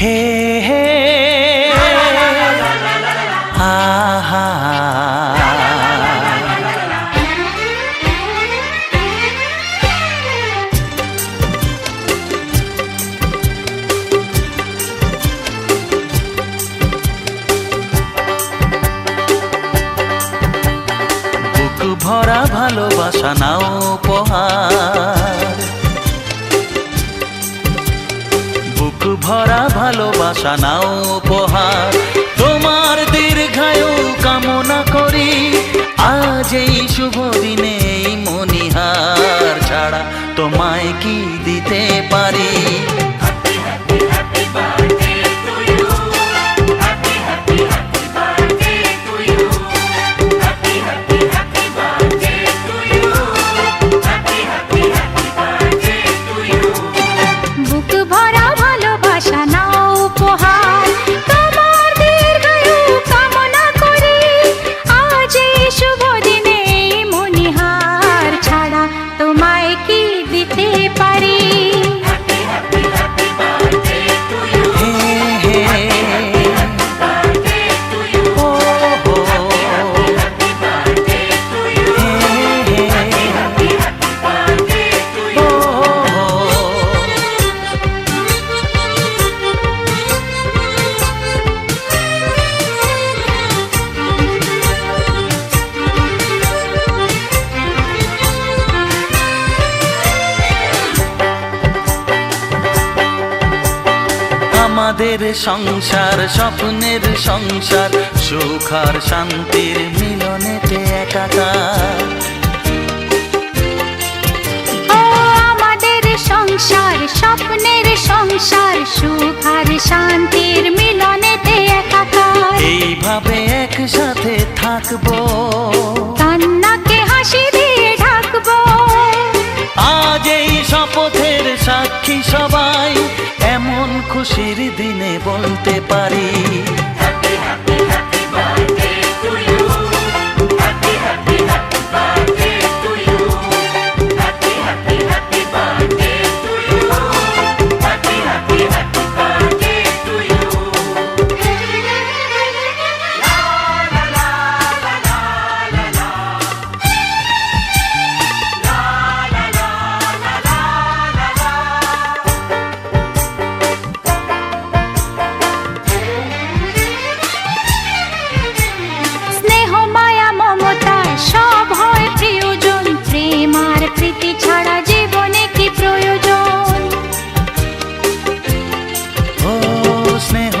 হে হে হা হা। বুক ভরা ভালোবাসা নাও উপহার। ভরা ভালোবাসা, নাও উপহার। তোমার দীর্ঘায়ু কামনা করি, আজ এই শুভ দিনে মনিহার ছাড়া তোমায় কি দিতে পারি? আমাদের সংসার স্বপ্নের সংসার সুখ আর শান্তির মিলনেতে একাকার। আমাদের সংসার স্বপ্নের সংসার সুখ আর শান্তির মিলনেতে একাকার। এইভাবে একসাথে থাকব। কান্নাকে হাসি দিয়ে ঢাকবো। আজ এই শপথের সাক্ষী এমন খুশির দিনে বলতে পারি।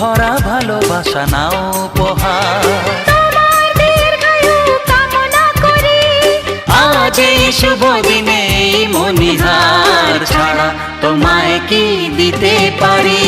ভরা ভালোবাসা নাও উপহার। আজ এই শুভ দিনে মনিহার ছাড়া তোমায় কি দিতে পারি?